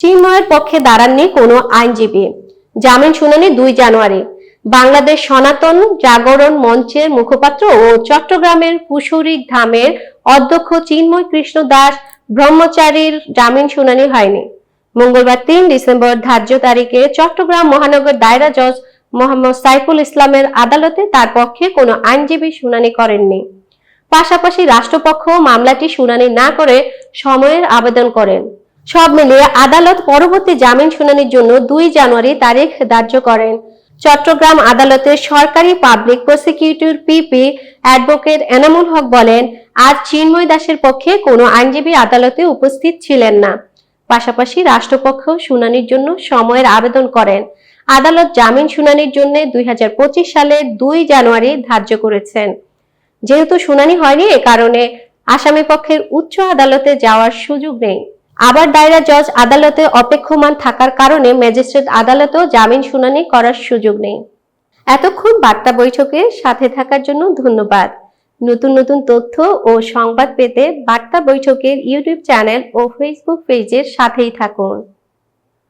চিন্ময়ের পক্ষে দাঁড়াননি কোনো আইনজীবী। জামিন শুনানি দুই জানুয়ারি। বাংলাদেশ সনাতন জাগরণ মঞ্চের মুখপাত্র ও চট্টগ্রামের কুশরিক ধামের অধ্যক্ষ চিন্ময় কৃষ্ণ দাস ব্রহ্মচারীর জামিন শুনানি হয়নি। মঙ্গলবার তিন ডিসেম্বর ধার্য তারিখে চট্টগ্রাম মহানগর দায়রা জজ মোহাম্মদ সাইফুল ইসলামের আদালতে তার পক্ষে কোনো আইনজীবী শুনানি করেননি। পাশাপাশি রাষ্ট্রপক্ষ মামলাটি শুনানি না করে সময়ের আবেদন করেন। সব মিলিয়ে আদালত পরবর্তী জামিন শুনানির জন্য দুই জানুয়ারি তারিখ ধার্য করেন। চট্টগ্রাম আদালতের সরকারি public prosecutor PP advocate Enamul Haque বলেন, আজ চিন্ময় দাসের পক্ষে কোনো আইনজীবী আদালতে উপস্থিত ছিলেন না। পাশাপাশি রাষ্ট্রপক্ষ শুনানির জন্য সময়ের আবেদন করেন। আদালত জামিন শুনানির জন্য দুই সালের দুই জানুয়ারি ধার্য করেছেন। যেহেতু শুনানি হয়নি এ কারণে আসামি পক্ষের উচ্চ আদালতে যাওয়ার সুযোগ নেই। আবার দায়রা জজ আদালতে অপেক্ষমান থাকার কারণে ম্যাজিস্ট্রেট আদালতেও জামিন শুনানি করার সুযোগ নেই। এতক্ষণ বার্তা বৈঠকে সাথে থাকার জন্য ধন্যবাদ। নতুন নতুন তথ্য ও সংবাদ পেতে বার্তা বৈঠকের ইউটিউব চ্যানেল ও ফেসবুক পেজের সাথেই থাকুন।